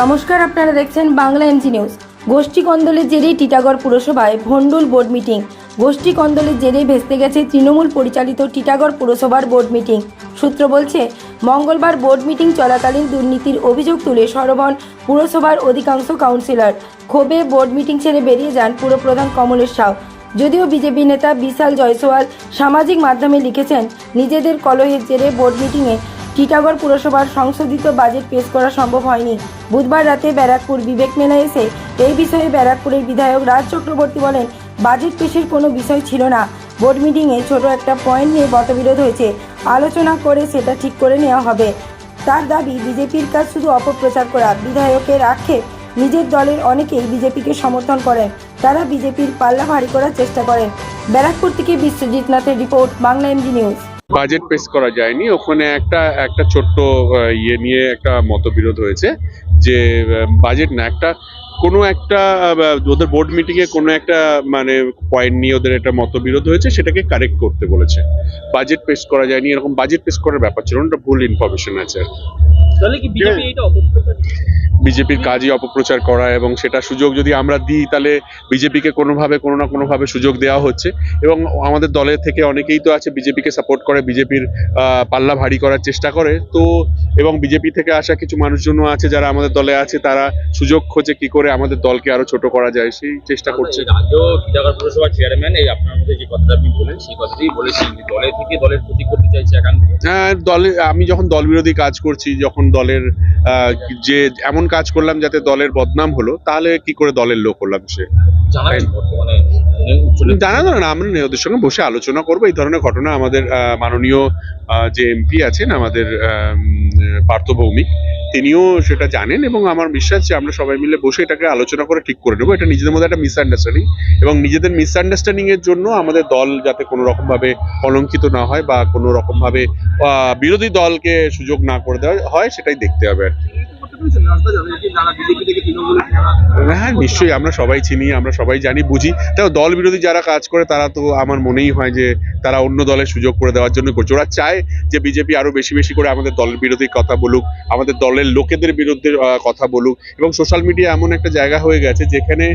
নমস্কার, আপনারা দেখছেন বাংলা এমজি নিউজ। গোষ্ঠী কন্দলের জেরেই টিটাগড় পুরসভায় ভণ্ডুল বোর্ড মিটিং। গোষ্ঠী কন্দলের জেরেই ভেস্তে গেছে তৃণমূল পরিচালিত টিটাগড় পুরসভার বোর্ড মিটিং। সূত্র বলছে, মঙ্গলবার বোর্ড মিটিং চলাকালীন দুর্নীতির অভিযোগ তুলে সরবন পুরসভার অধিকাংশ কাউন্সিলর। ক্ষোভে বোর্ড মিটিং ছেড়ে বেরিয়ে যান পুরপ্রধান কমলেশ সাউ যদিও বিজেপি নেতা বিশাল জয়সওয়াল সামাজিক মাধ্যমে লিখেছেন, নিজেদের কলহের জেরে বোর্ড মিটিংয়ে টিটাগড় পুরসভার সংশোধিত বাজেট পেশ করা সম্ভব হয়নি। বুধবার রাতে ব্যারাকপুর বিবেক মেলা এসে এই বিষয়ে ব্যারাকপুরের বিধায়ক রাজ চক্রবর্তী বলেন, বাজেট পেশের কোনো বিষয় ছিল না। বোর্ড মিটিংয়ে ছোট একটা পয়েন্ট নিয়ে মতবিরোধ হয়েছে। আলোচনা করে সেটা ঠিক করে নেওয়া হবে। তার দাবি, বিজেপির কাজ শুধু অপপ্রচার করা। বিধায়কের আক্ষেপ, নিজের দলের অনেকেই বিজেপিকে সমর্থন করেন। তারা বিজেপির পাল্লা ভারী করার চেষ্টা করেন। ব্যারাকপুর থেকে Biswajit নাথের report, Bangla MG news. Budget পেশ করা যায়নি ওখানে একটা একটা ছোট্ট ইয়ে নিয়ে একটা মতবিরোধ হয়েছে যে বাজেট না, একটা কোনো একটা ওদের বোর্ড মিটিংয়ে কোনো একটা মানে পয়েন্ট নিয়ে ওদের একটা মতবিরোধ হয়েছে, সেটাকে কারেক্ট করতে বলেছে বাজেট পেশ করা যায়নি, এরকম বাজেট পেশ করার ব্যাপার ছিল ওটা ভুল ইনফরমেশন আছে। তাহলে কি বিজেপি এটা অপপ্রচার বিজেপির কাজই অপপ্রচার করা এবং সেটা সুযোগ যদি আমরা দিই তাহলে বিজেপিকে কোনোভাবে কোনো না কোনোভাবে সুযোগ দেওয়া হচ্ছে। এবং আমাদের দলের থেকে অনেকেই তো আছে বিজেপিকে সাপোর্ট করে বিজেপির পাল্লা ভারী করার চেষ্টা করে। তো এবং বিজেপি থেকে আসা কিছু মানুষজনও আছে যারা আমাদের দলে আছে তারা সুযোগ খোঁজে কি করে আমাদের দলকে আরও ছোট করা যায় সেই চেষ্টা করছে। পুরসভার চেয়ারম্যান এই আপনার মধ্যে যে কথাটা আপনি বলেন সেই কথাটাই বলেছেন থেকে দলের ক্ষতি করতে চাইছে একান্ত হ্যাঁ, দলে আমি যখন দল বিরোধী কাজ করছি যখন দলের আহ, যে এমন কাজ করলাম যাতে দলের বদনাম হলো তাহলে কি করে দলের লোক হলাম সে? জানানো না আমরা ওদের সঙ্গে বসে আলোচনা করব। এই ধরনের ঘটনা আমাদের আহ, মাননীয় যে এমপি আছেন আমাদের আম, পার্থ ভৌমিক তিনিও সেটা জানেন এবং আমার বিশ্বাস যে আমরা সবাই মিলে বসে এটাকে আলোচনা করে ঠিক করে নেব এটা নিজেদের মধ্যে একটা মিসআন্ডারস্ট্যান্ডিং এবং নিজেদের মিসআন্ডারস্ট্যান্ডিং এর জন্য আমাদের দল যাতে কোনো রকম ভাবে কলঙ্কিত না হয় বা কোনো রকম ভাবে আহ, বিরোধী দলকে সুযোগ না করে দেওয়া হয় সেটাই দেখতে হবে আর কি। হ্যাঁ নিশ্চয়ই আমরা সবাই চিনি আমরা সবাই জানি বুঝি। তাও দল বিরোধী যারা কাজ করে তারা তো আমার মনেই হয় যে তারা অন্য দলের সুযোগ করে দেওয়ার জন্য করছে। ওরা চায় যে বিজেপি আরও বেশি বেশি করে আমাদের দল বিরোধী কথা বলুক আমাদের দলের লোকেদের বিরুদ্ধে কথা বলুক। এবং সোশ্যাল মিডিয়া এমন একটা জায়গা হয়ে গেছে যেখানে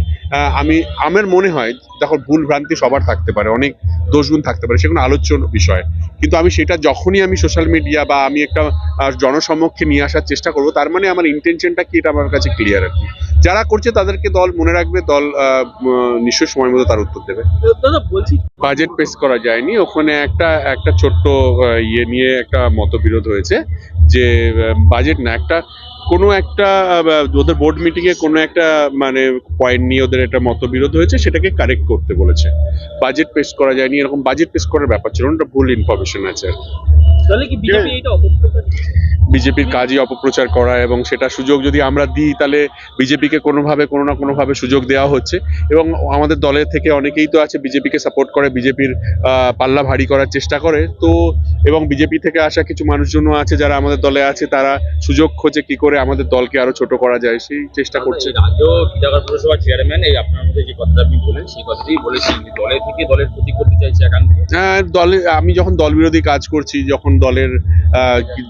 আমি আমার মনে হয় দেখো ভুল ভ্রান্তি সবার থাকতে পারে অনেক দোষগুণ থাকতে পারে সেগুলো আলোচ্য বিষয়। কিন্তু আমি সেটা যখনই আমি সোশ্যাল মিডিয়া বা আমি একটা জনসমক্ষে নিয়ে আসার চেষ্টা করব তার মানে আমার ইন্টেনশনটা কি এটা আমার কাছে ক্লিয়ার আর কি। যারা করছে তাদেরকে দল মনে রাখবে দল নিশ্চয় সময় মতো তার উত্তর দেবে। দাদা বলছি বাজেট পেশ করা যায়নি ওখানে একটা একটা ছোট্ট ইয়ে নিয়ে একটা মতবিরোধ হয়েছে যে বাজেট না একটা কোনো একটা ওদের বোর্ড মিটিংয়ে কোনো একটা মানে পয়েন্ট নিয়ে ওদের একটা মতবিরোধ হয়েছে সেটাকে কারেক্ট করতে বলেছে। বাজেট পেশ করা যায়নি এরকম বাজেট পেশ করার ব্যাপার ছিল ওটা ভুল ইনফরমেশন আছে আর কি। বিজেপির কাজই অপপ্রচার করা এবং সেটা সুযোগ যদি আমরা দিই তাহলে বিজেপিকে কোনোভাবে কোনো না কোনোভাবে সুযোগ দেওয়া হচ্ছে। এবং আমাদের দলের থেকে অনেকেই তো আছে বিজেপিকে সাপোর্ট করে বিজেপির পাল্লা ভারী করার চেষ্টা করে। তো এবং বিজেপি থেকে আসা কিছু মানুষজনও আছে যারা আমাদের দলে আছে তারা সুযোগ খোঁজে কি করে আমাদের দলকে আরও ছোট করা যায় সেই চেষ্টা করছে। হ্যাঁ, দলে আমি যখন দল বিরোধী কাজ করছি যখন দলের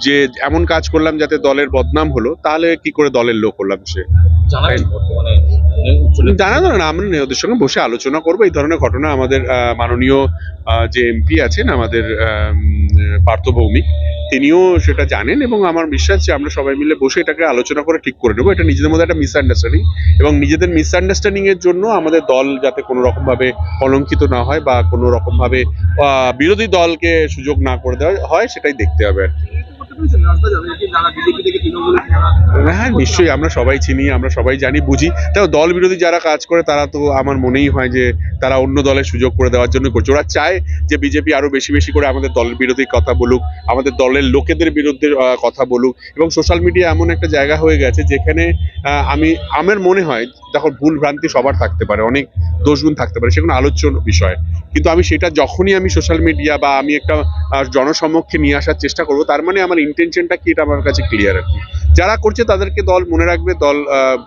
যে এমন কাজ করলাম যাতে দলের বদনাম হলো তাহলে কি করে দলের লোক হলাম সে? জানাবেন বর্তমানে চলে জানা না আমরা ওদের সঙ্গে বসে আলোচনা করব। এই ধরনের ঘটনা আমাদের মাননীয় যে এমপি আছেন আমাদের আম, পার্থ ভৌমিক তিনিও সেটা জানেন এবং আমার বিশ্বাস যে আমরা সবাই মিলে বসে এটাকে আলোচনা করে ঠিক করে নেব। এটা নিজেদের মধ্যে একটা মিসআন্ডারস্ট্যান্ডিং এবং নিজেদের মিসআন্ডারস্ট্যান্ডিং এর জন্য আমাদের দল যাতে কোনো রকম ভাবে কলঙ্কিত না হয় বা কোনো রকম ভাবে আহ, বিরোধী দলকে সুযোগ না করে দেওয়া হয় সেটাই দেখতে হবে আর কি। হ্যাঁ নিশ্চয়ই, আমরা সবাই চিনি, আমরা সবাই জানি, বুঝি। তাও দল বিরোধী যারা কাজ করে, তারা তো আমার মনেই হয় যে তারা অন্য দলের সুযোগ করে দেওয়ার জন্য করছে। ওরা চায় যে বিজেপি আরও বেশি বেশি করে আমাদের দল বিরোধী কথা বলুক, আমাদের দলের লোকেদের বিরুদ্ধে কথা বলুক। এবং সোশ্যাল মিডিয়া এমন একটা জায়গা হয়ে গেছে যেখানে আমি, আমার মনে হয়, দেখো ভুল ভ্রান্তি সবার থাকতে পারে। অনেক দোষগুণ থাকতে পারে সেগুলো আলোচ্য বিষয়। কিন্তু আমি সেটা যখনই আমি সোশ্যাল মিডিয়া বা আমি একটা জনসমক্ষে নিয়ে আসার চেষ্টা করব তার মানে আমার ইন্টেনশনটা কি এটা আমার কাছে ক্লিয়ার আর যারা করছে তাদেরকে দল মনে রাখবে দল আহ,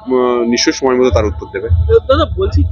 নিশ্চয়ই সময় মতো তার উত্তর দেবে। দাদা বলছি